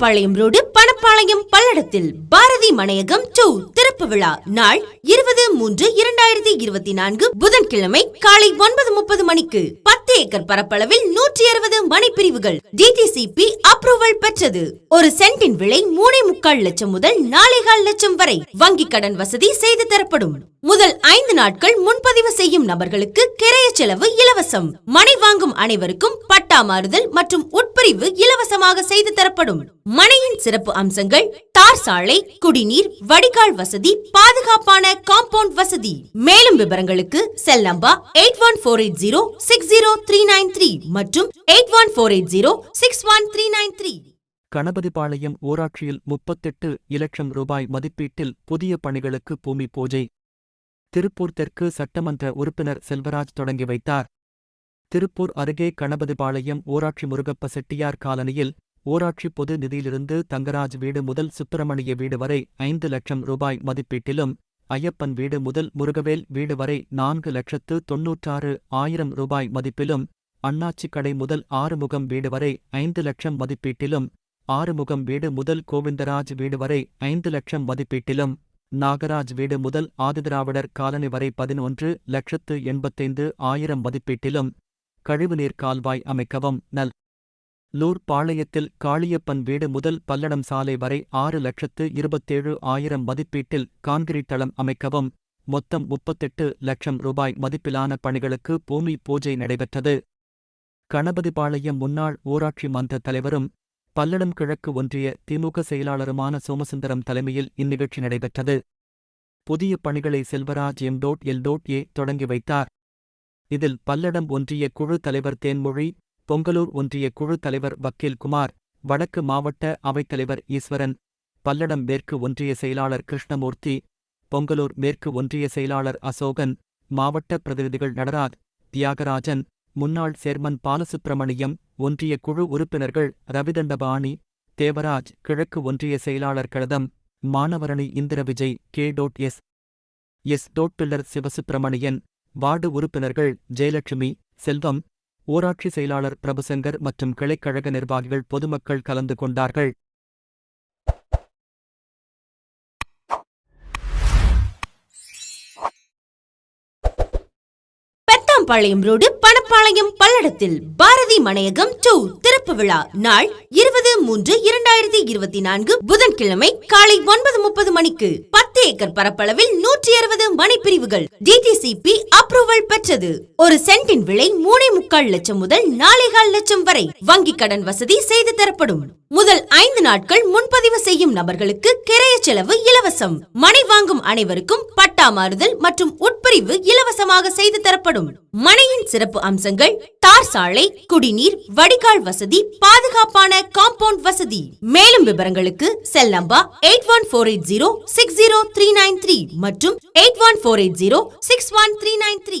Pethampalayam road Panapalayam பல்லடத்தில் Bharathi மனையகம் two திறப்பு விழா நாள் இருபது மூன்று இரண்டாயிரத்தி இருபத்தி நான்கு புதன்கிழமை காலை ஒன்பது முப்பது மணிக்கு. பத்து ஏக்கர் பரப்பளவில் நூற்றி அறுபது மனைப்பிரிவுகள் டிடிசிபி அப்ரூவல் பெற்றது. ஒரு சென்டின் விலை மூணே முக்கால் லட்சம் முதல் நாலேகால் லட்சம் வரை வங்கி கடன் வசதி செய்து தரப்படும். முதல் ஐந்து நாட்கள் முன்பதிவு செய்யும் நபர்களுக்கு கிரை செலவு இலவசம். மனை வாங்கும் அனைவருக்கும் பட்டா மாறுதல் மற்றும் உட்பிரிவு இலவசமாக செய்து தரப்படும். மனையின் சிறப்பு அம்சங்கள் தார் சாலை குடிநீர் வடிகால் வசதி பாதுகாப்பான காம்பவுண்ட் வசதி. மேலும் விவரங்களுக்கு cell number eight one four eight zero six zero three nine three மற்றும் eight one four eight zero six one three nine three. Ganapathipalayam ஊராட்சியில் முப்பத்தெட்டு இலட்சம் ரூபாய் மதிப்பீட்டில் புதிய பணிகளுக்கு பூமி பூஜை. திருப்பூர் தெற்கு சட்டமன்ற உறுப்பினர் செல்வராஜ் தொடங்கி வைத்தார். திருப்பூர் அருகே கணபதிபாளையம் ஊராட்சி முருகப்ப செட்டியார் காலனியில் ஊராட்சி பொது நிதியிலிருந்து தங்கராஜ் வீடு முதல் சுப்பிரமணிய வீடு வரை ஐந்து லட்சம் ரூபாய் மதிப்பீட்டிலும் ஐயப்பன் வீடு முதல் முருகவேல் வீடு வரை நான்கு லட்சத்து தொன்னூற்றாறு ஆயிரம் ரூபாய் மதிப்பிலும் அண்ணாச்சி கடை முதல் ஆறுமுகம் வீடு வரை ஐந்து லட்சம் மதிப்பீட்டிலும் ஆறுமுகம் வீடு முதல் கோவிந்தராஜ் வீடு வரை ஐந்து லட்சம் மதிப்பீட்டிலும் நாகராஜ் வீடு முதல் ஆதிதிராவிடர் காலனி வரை பதினொன்று லட்சத்து எண்பத்தைந்து ஆயிரம் மதிப்பீட்டிலும் கழிவுநீர் கால்வாய் அமைக்கவும் நல். லூர் பாளையத்தில் காளியப்பன் வீடு முதல் பல்லடம் சாலை வரை ஆறு லட்சத்து இருபத்தேழு ஆயிரம் மதிப்பீட்டில் கான்கிரீட் தளம் அமைக்கவும் மொத்தம் முப்பத்தெட்டு லட்சம் ரூபாய் மதிப்பிலான பணிகளுக்கு பூமி பூஜை நடைபெற்றது. கணபதிபாளையம் முன்னாள் ஊராட்சி மன்ற தலைவரும் பல்லடம் கிழக்கு ஒன்றிய திமுக செயலாளருமான சோமசுந்தரம் தலைமையில் இந்நிகழ்ச்சி நடைபெற்றது. புதிய பணிகளை Selvaraj M dot L dot A தொடங்கி வைத்தார். இதில் பல்லடம் ஒன்றிய குழு தலைவர் தேன்மொழி பொங்கலூர் ஒன்றிய குழு தலைவர் வக்கீல் குமார் வடக்கு மாவட்ட அவைத்தலைவர் ஈஸ்வரன் பல்லடம் மேற்கு ஒன்றிய செயலாளர் கிருஷ்ணமூர்த்தி பொங்கலூர் மேற்கு ஒன்றிய செயலாளர் அசோகன் மாவட்ட பிரதிநிதிகள் நடராஜ் தியாகராஜன் முன்னாள் சேர்மன் பாலசுப்பிரமணியம் ஒன்றிய குழு உறுப்பினர்கள் ரவிதண்டபாணி தேவராஜ் கிழக்கு ஒன்றிய செயலாளர் கழதம் மானவரணி Indra Vijay K dot S S dot pillar Sivasubramanian ward உறுப்பினர்கள் ஜெயலட்சுமி செல்வம் ஊராட்சி செயலாளர் பிரபுசங்கர் மற்றும் கிளைக்கழக நிர்வாகிகள் பொதுமக்கள் கலந்து கொண்டார்கள். பாளையம் ரோடு பணப்பாளையம் பல்லடத்தில் பாரதி மனையகம் டூ திறப்பு விழா நாள் இருபது மூன்று இரண்டாயிரத்தி இருபத்தி நான்கு புதன்கிழமை காலை ஒன்பது முப்பது மணிக்கு பத்து ஏக்கர் பரப்பளவில் நூற்றி அறுபது மனைப்பிரிவுகள் டிடிசிபி அப்ரூவல் பெற்றது. ஒரு சென்டின் விலை மூணே முக்கால் லட்சம் முதல் நாலேகால் லட்சம் வரை வங்கி கடன் வசதி செய்து தரப்படும். முதல் ஐந்து நாட்கள் முன்பதிவு செய்யும் நபர்களுக்கு கிரைய செலவு இலவசம். மனை வாங்கும் அனைவருக்கும் பட்ட மாறுதல் மற்றும் உட்பிரிவு இலவசமாக செய்து தரப்படும். மனையின் சிறப்பு அம்சங்கள் தார் சாலை குடிநீர் வடிகால் வசதி பாதுகாப்பான காம்பவுண்ட் வசதி. மேலும் விவரங்களுக்கு cell number eight one four eight zero six zero three nine three மற்றும் eight one four eight zero six one three nine three.